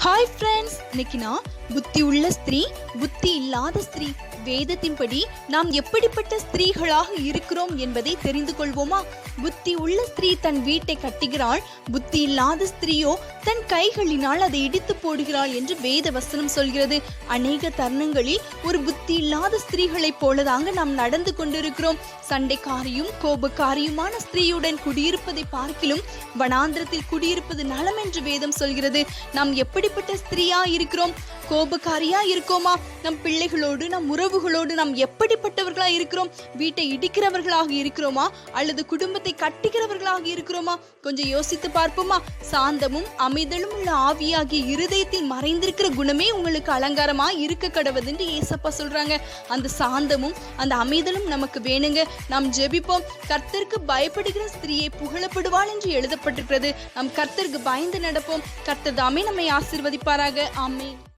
Hi friends இன்னைக்கு நான் புத்தி உள்ள ஸ்திரீ புத்தி இல்லாத ஸ்திரீ. வேதத்தின்படி நாம் எப்படிப்பட்ட ஸ்திரீகளாக இருக்கிறோம் என்பதை தெரிந்து கொள்வோமா? புத்தி உள்ள ஸ்திரீ தன் வீட்டை கட்டுகிறாள் புத்தி இல்லாத ஸ்திரீயோ தன் கைகளினால் அதை இடித்து போடுகிறாள் என்று வேத வசனம் சொல்கிறது. அநேக தருணங்களில் ஒரு புத்தி இல்லாத ஸ்திரீகளைப் போலதாங்க நாம் நடந்து கொண்டிருக்கிறோம். சண்டைக்காரியும் கோபக்காரியுமான ஸ்திரீயுடன் குடியிருப்பதை பார்க்கிலும் வனாந்திரத்தில் குடியிருப்பது நலம் என்று வேதம் சொல்கிறது. நாம் எப்படிப்பட்ட ஸ்திரீயா இருக்கிறோம்? கோபக்காரியா இருக்கோமா? நம் பிள்ளைகளோடு நம் உறவுகளோடு நாம் எப்படிப்பட்டவர்களா இருக்கிறோம்? வீட்டை இடிக்கிறவர்களாக இருக்கிறோமா? அல்லது குடும்பத்தை கட்டுகிறவர்களாக இருக்கிறோமா? கொஞ்சம் யோசித்து பார்ப்போமா? சாந்தமும் அமைதலும் உள்ள ஆவியாகிய இருதயத்தில் மறைந்திருக்கிற குணமே உங்களுக்கு அலங்காரமா இருக்க கடவுதுன்னு ஏசப்பா சொல்றாங்க. அந்த சாந்தமும் அந்த அமைதலும் நமக்கு வேணுங்க. நாம் ஜெபிப்போம். கர்த்தருக்கு பயப்படுகிற ஸ்திரீயை புகழப்படுவாள் என்று எழுதப்பட்டிருக்கிறது. நம் கர்த்தருக்கு பயந்து நடப்போம். கர்த்தர் தாமே நம்மை ஆசீர்வதிப்பாராக. அமை